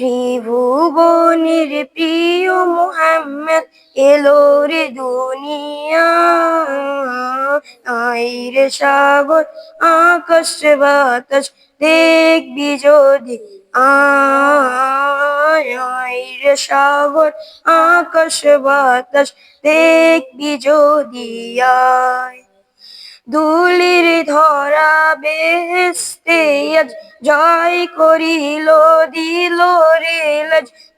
ত্রিভুবনের প্রিয় মোহাম্মদ এলো রে দুনিয়া। রে সাগর, আকাশ বাতাস, দেখবি যদি আয়। রে সাগর, আকাশ বাতাস, দেখবি যদি আয়। দুলির ধরা বেহেস্তে আজ জয় করিল, দিল রে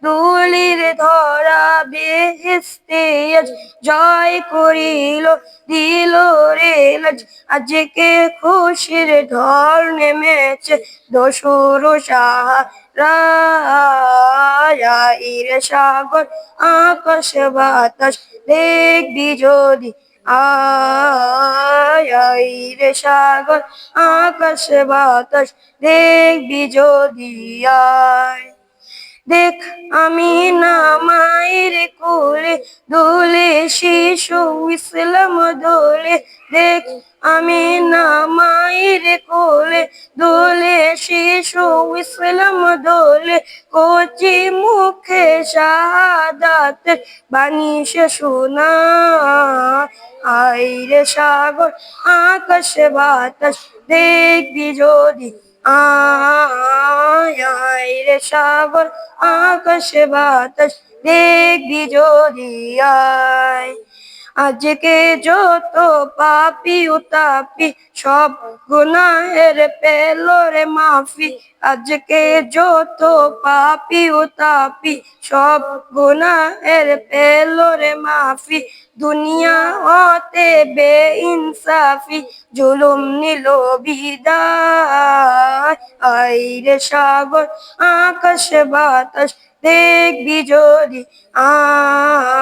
দুলির ধরা বেহেস্তে আজ। জয় করিল, দিল রে আজকে খুশির ঢল নেমেছে। দোসর সাহারা সাগর, আকাশ বাতাস দেখবি যদি আয় রে সাগর আকাশ বাতাস দেখবি যদি আয়। দেখ আমি না মায়ের কোলে দোলে শিশু ইসলাম দোলে। দেখ, আমি না মায়ের কোলে দোলে শিশু ইসলাম দোলে। কচি মুখে শাহাদাত বানিয়ে শোনা আইরে সাগর, আকাশ বাতাস দেখবি যদি আয় সাগর আকাশ বাতাস দেখবি যদি আয় আজকে যত পাপি উতাপি সব গুনাহের পেল রে মাফি। আজকে যত পাপি উতাপি সব গুনাহের পেল রে মাফি। দুনিয়া হতে বে ইনসাফি জুলুম নিল বিদায়। আইরে সাগর, আকাশ বাতাস দেখবি যদি আয়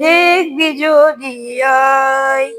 দেখবি যদি আয়